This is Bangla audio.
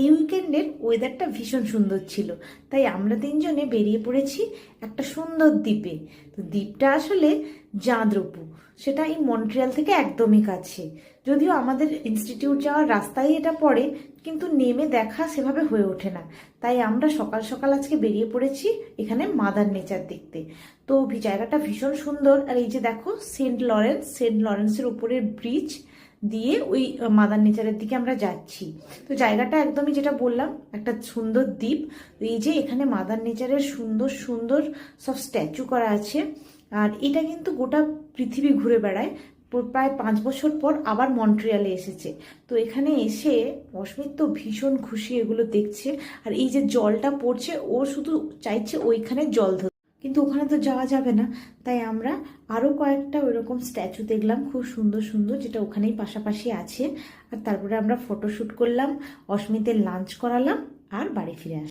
এই উইকেন্ডের ওয়েদারটা ভীষণ সুন্দর ছিল। তাই আমরা তিনজনে বেরিয়ে পড়েছি একটা সুন্দর দ্বীপে। তো দ্বীপটা আসলে জাঁদ্রপু সেটা এই মন্ট্রিয়াল থেকে একদমই কাছে। যদিও আমাদের ইনস্টিটিউট যাওয়ার রাস্তায় এটা পড়ে, কিন্তু নেমে দেখা সেভাবে হয়ে ওঠে না। তাই আমরা সকাল সকাল আজকে বেরিয়ে পড়েছি এখানে মাদার নেচার দেখতে। তো জায়গাটা ভীষণ সুন্দর। আর এই যে দেখো সেন্ট লরেন্স সেন্ট লরেন্সের উপরের ব্রিজ দিয়ে ওই মাদার নেচারের দিকে আমরা যাচ্ছি। তো জায়গাটা একদমই যেটা বললাম, একটা সুন্দর দ্বীপ। এই যে এখানে মাদার নেচারের সুন্দর সুন্দর সব স্ট্যাচু করা আছে। আর এটা কিন্তু গোটা পৃথিবী ঘুরে বেড়ায়। প্রায় পাঁচ বছর পর আবার মন্ট্রিয়ালে এসেছে। তো এখানে এসে অস্মিত তো ভীষণ খুশি এগুলো দেখছে। আর এই যে জলটা পড়ছে, ও শুধু চাইছে ওইখানে জল ধর কিন্তু ওখানে তো যাওয়া যাবে না। তাই আমরা আরও কয়েকটা ওইরকম স্ট্যাচু দেখলাম, খুব সুন্দর সুন্দর, যেটা ওখানেই পাশাপাশি আছে। আর তারপরে আমরা ফটোশ্যুট করলাম, অস্মিতের লাঞ্চ করালাম, আর বাড়ি ফিরে আসলাম